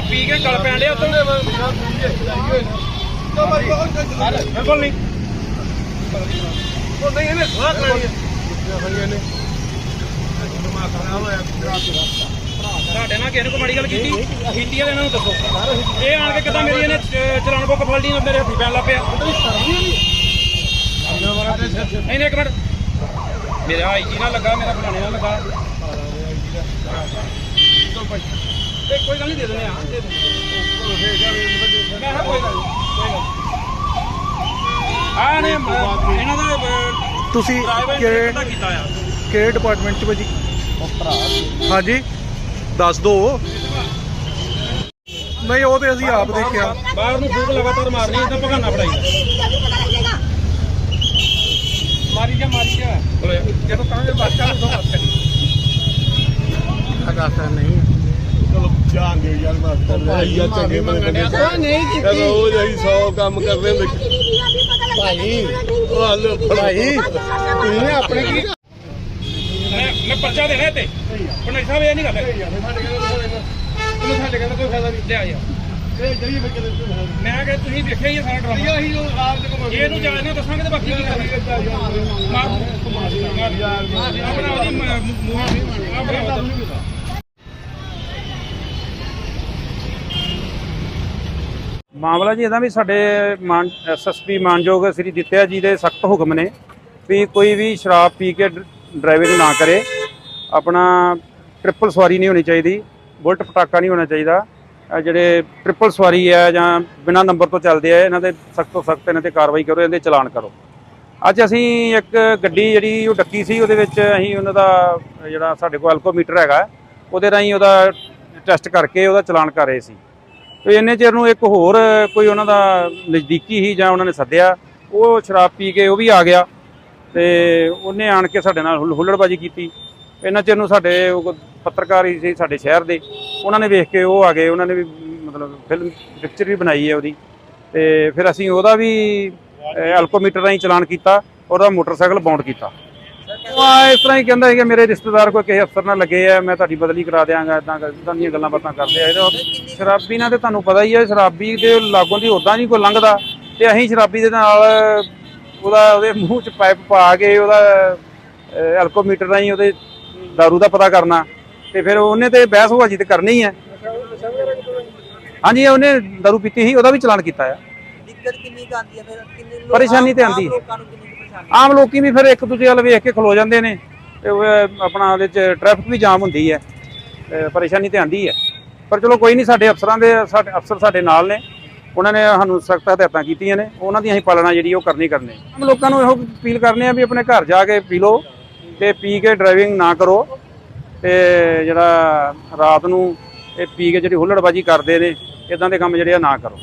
ਪੀ ਕੇ ਗਲ ਪੈਣ ਡਿਆ ਉੱਤੋਂ। ਬਿਲਕੁਲ ਨਹੀਂ। ਉਹ ਨਹੀਂ ਇਹਨੇ ਸਵਾਹ ਕਰਾਣੀ ਤੁਹਾਡੇ ਨਾਲ ਕਿਸੇ ਨੇ ਮਾੜੀ ਗੱਲ ਕੀਤੀ? ਆ ਤਾਂ ਇਹਨਾਂ ਨੂੰ ਦੱਸੋ। ਇਹ ਆਣ ਕੇ ਕਿਦਾਂ ਮੇਰੀ ਇਹਨੇ ਚ- ਚਲਾਨ ਬੁੱਕ ਫੜ ਲਈ ਮੇਰੇ ਹੱਥੀ ਪੈਣ ਲੱਗ ਪਿਆ। ਨਹੀਂ ਇੱਕ ਮਿੰਟ। ਮੇਰਾ ਆਈਜੀ ਨਾਲ ਲੱਗਾ ਮੇਰਾ ਫਲਾਣੇ ਨਾਲ ਲੱਗਾ। ਤੇ ਕੋਈ ਗੱਲ ਨਹੀਂ ਦੇ ਦਿੰਦੇ ਆ ਦੇ ਦਿੰਦੇ ਮੈਂ ਕਿਹਾ ਕੋਈ ਗੱਲ ਨਹੀਂ ਕੋਈ ਗੱਲ ਆ ਨੇ ਅਹ, ਇਹਨਾਂ ਦਾ ਅਹ, ਤੁਸੀਂ ਨੇ ਕਿਹੜੇ ਪਤਾ ਕੀਤਾ ਆ। ਕਿਹੜੇ ਡਿਪਾਰਟਮੈਂਟ ਚ ਭਾਜੀ? ਹਾਂਜੀ। ਦੱਸ ਦੋ। ਨਹੀਂ ਉਹ ਤੇ ਅਸੀਂ ਆਪ ਦੇਖਿਆ। ਬਾਹਰ ਨੂੰ ਫੂਕ ਲਗਾਤਾਰ ਮਾਰਨੀ ਇਦਾਂ ਭਗਾਨਾ ਪੜਾਈ ਮਾਰੀ ਜਾ ਮਾਰੀ ਜਾ। ਜਦੋਂ ਕਹਾਂਗੇ ਬਾਤ ਕਰ ਉਦੋਂ ਬਾਤ ਕਰੀ ਅਗਾਸਾ ਨਹੀਂ ਜਾਣ ਦਿਓ ਯਾਰ ਮਾਸਟਰ ਭਾਈ ਆ ਚੰਗੇ ਬੰਦੇ ਨੇ ਨਹੀਂ ਚਲੋ ਉਹ ਜਿਹੀ 100 ਕੰਮ ਕਰਦੇ ਹੁੰਦੇ ਭਾਈ ਉਹ ਹਲ ਭਾਈ ਤੁਸੀਂ ਆਪਣੇ ਕੀ ਮੈਂ ਮੈਂ ਪਰਚਾ ਦੇਣਾ ਤੇ ਪਰ ਸਾਹਿਬ ਇਹ ਨਹੀਂ ਗੱਲ ਹੈ ਸਾਡੇ ਕਹਿੰਦਾ ਕੋਈ ਫਾਇਦਾ ਨਹੀਂ ਲਿਆ ਯਾਰ ਮੈਂ ਕਿ ਤੁਸੀਂ ਦੇਖਿਆ ਹੀ ਸਾਰਾ ਡਰਾਮਾ ਇਹੀ ਉਹ ਆਪ ਦੇ ਕੋਲ ਇਹਨੂੰ ਜਾਣ ਨਾ ਦੱਸਾਂਗੇ ਤੇ ਬਾਕੀ ਕੀ ਕਰਾਂਗੇ ਮਾਰ ਮਾਰ ਆਪਣਾ ਉਹਦੀ ਮੂੰਹ ਆਪਣਾ ਮਾਮਲਾ ਜੀ ਇਹਦਾ ਵੀ ਸਾਡੇ ਮਾਨ ਐਸਐਸਪੀ ਮਾਨਯੋਗ ਸ੍ਰੀ ਦਿੱਤਿਆ ਜੀ ਦੇ ਸਖਤ ਹੁਕਮ ਨੇ ਵੀ ਕੋਈ ਵੀ ਸ਼ਰਾਬ ਪੀ ਕੇ ਡਰਾਈਵਿੰਗ ਨਾ ਕਰੇ। ਆਪਣਾ ਟ੍ਰਿਪਲ ਸਵਾਰੀ ਨਹੀਂ ਹੋਣੀ ਚਾਹੀਦੀ, ਬੁਲਟ ਪਟਾਕਾ ਨਹੀਂ ਹੋਣਾ ਚਾਹੀਦਾ। ਜਿਹੜੇ ਟ੍ਰਿਪਲ ਸਵਾਰੀ ਹੈ ਜਾਂ ਬਿਨਾਂ ਨੰਬਰ ਤੋਂ ਚੱਲਦੇ ਆ, ਇਹਨਾਂ ਦੇ ਸਖਤ ਤੋਂ ਸਖਤ ਇਹਨਾਂ ਤੇ ਕਾਰਵਾਈ ਕਰੋ ਇਹਦੇ ਚਲਾਨ ਕਰੋ। ਅੱਜ ਅਸੀਂ ਇੱਕ ਗੱਡੀ ਜਿਹੜੀ ਉਹ ਡੱਕੀ ਸੀ, ਉਹਦੇ ਵਿੱਚ ਅਸੀਂ ਉਹਨਾਂ ਦਾ ਜਿਹੜਾ ਸਾਡੇ ਕੋਲ ਐਲਕੋਮੀਟਰ ਹੈਗਾ, ਉਹਦੇ ਰਾਹੀਂ ਉਹਦਾ ਟੈਸਟ ਕਰਕੇ ਉਹਦਾ ਚਲਾਨ ਕਰ ਰਹੇ ਸੀ। ਤੇ ਇੰਨੇ ਚਿਰ ਨੂੰ ਇੱਕ ਹੋਰ ਕੋਈ ਉਹਨਾਂ ਦਾ ਨਜ਼ਦੀਕੀ ਹੀ ਜਾਂ ਉਹਨਾਂ ਨੇ ਸੱਦਿਆ, ਉਹ ਸ਼ਰਾਬ ਪੀ ਕੇ ਉਹ ਵੀ ਆ ਗਿਆ ਤੇ ਉਹਨੇ ਆਣ ਕੇ ਸਾਡੇ ਨਾਲ ਹੁੱਲ- ਹੁੱਲੜਬਾਜੀ ਕੀਤੀ। ਇੰਨਾ ਚਿਰ ਨੂੰ ਸਾਡੇ ਪੱਤਰਕਾਰ ਹੀ ਸੀ ਸਾਡੇ ਸ਼ਹਿਰ ਦੇ, ਉਹਨਾਂ ਨੇ ਵੇਖ ਕੇ ਉਹ ਆ ਗਏ, ਉਹਨਾਂ ਨੇ ਵੀ ਮਤਲਬ ਫਿਲਮ ਪਿਕਚਰ ਵੀ ਬਣਾਈ ਹੈ ਉਹਦੀ। ਤੇ ਫਿਰ ਅਸੀਂ ਉਹਦਾ ਵੀ ਐਲਕੋਮੀਟਰ ਰਾਹੀਂ ਚਲਾਨ ਕੀਤਾ, ਉਹਦਾ ਮੋਟਰਸਾਈਕਲ ਬਾਉਂਡ ਕੀਤਾ। ਉਹ ਆ ਇਸ ਤਰ੍ਹਾਂ ਹੀ ਕਹਿੰਦਾ ਸੀ ਕਿ ਮੇਰੇ ਰਿਸ਼ਤੇਦਾਰ ਕੋਈ ਕਿਸੇ ਅਫਸਰ ਨਾਲ ਲੱਗੇ ਆ ਮੈਂ ਤੁਹਾਡੀ ਬਦਲੀ ਕਰਾ ਦਿਆਂਗਾ ਇਦਾਂ ਇਦਾਂ ਦੀਆਂ ਗੱਲਾਂ ਬਾਤਾਂ ਕਰਦੇ ਆ ਇਹਦੇ ਸ਼ਰਾਬੀ ਨਾਲ ਤੇ ਤੁਹਾਨੂੰ ਪਤਾ ਹੀ ਹੈ ਸ਼ਰਾਬੀ ਦੇ ਲਾਗੋਂ ਦੀ ਉਦਾਂ ਨਹੀਂ ਕੋਈ ਲੰਘਦਾ ਤੇ ਅਸੀਂ ਸ਼ਰਾਬੀ ਦੇ ਨਾਲ ਉਹਦਾ ਉਹਦੇ ਮੂੰਹ 'ਚ ਪਾਈਪ ਪਾ ਕੇ ਉਹਦਾ ਐਲਕੋਮੀਟਰ ਰਾਹੀਂ ਉਹਦੇ दारू ਦਾ ਪਤਾ ਕਰਨਾ ਤੇ ਫਿਰ ਉਹਨੇ ਤੇ ਬਹਿਸ ਹੋਆਜੀ ਤੇ ਕਰਨੀ ਹੀ ਹੈ ਹਾਂਜੀ ਉਹਨੇ दारू ਪੀਤੀ ਸੀ ਉਹਦਾ ਵੀ ਚਲਾਨ ਕੀਤਾ ਆ ਦਿੱਕਤ ਕਿੰਨੀ ਕੁ ਆਉਂਦੀ ਹੈ ਫਿਰ ਕਿੰਨੇ ਲੋਕ ਪਰੇਸ਼ਾਨੀ ਤੇ ਆਮ ਆਉਂਦੀ ਹੈ। ਆਮ ਲੋਕੀ ਵੀ ਫਿਰ ਇੱਕ ਦੂਜੇ ਵੱਲ ਵੇਖ ਕੇ ਖਲੋ ਜਾਂਦੇ ਨੇ ਤੇ ਆਪਣਾ ਉਹਦੇ ਚ ਟ੍ਰੈਫਿਕ ਵੀ ਜਾਮ ਹੁੰਦੀ ਹੈ ਪਰੇਸ਼ਾਨੀ ਤੇ ਆਂਦੀ ਹੈ। ਪਰ ਚਲੋ ਕੋਈ ਨਹੀਂ, ਸਾਡੇ ਅਫਸਰਾਂ ਦੇ, ਸਾਡੇ ਅਫਸਰ ਸਾਡੇ ਨਾਲ ਨੇ। ਉਹਨਾਂ ਨੇ ਸਾਨੂੰ ਸਖਤ ਹਦਾਇਤਾਂ ਕੀਤੀਆਂ ਨੇ। ਉਹਨਾਂ ਦੀ ਅਸੀਂ ਪਾਲਣਾ ਜਿਹੜੀ ਉਹ ਕਰਨੀ ਕਰਨੀ। ਆਮ ਲੋਕਾਂ ਨੂੰ ਇਹੋ ਅਪੀਲ ਕਰਨੇ ਆ ਵੀ ਆਪਣੇ ਘਰ ਜਾ ਕੇ ਪੀ ਲਓ ਤੇ ਪੀ ਕੇ ਡਰਾਈਵਿੰਗ ਨਾ ਕਰੋ। ਤੇ ਜਿਹੜਾ ਰਾਤ ਨੂੰ ਇਹ ਪੀ ਕੇ ਜਿਹੜੀ ਹੁੱਲੜਬਾਜੀ ਕਰਦੇ ਨੇ ਇਦਾਂ ਦੇ ਕੰਮ ਜਿਹੜੇ ਆ ਨਾ ਕਰੋ।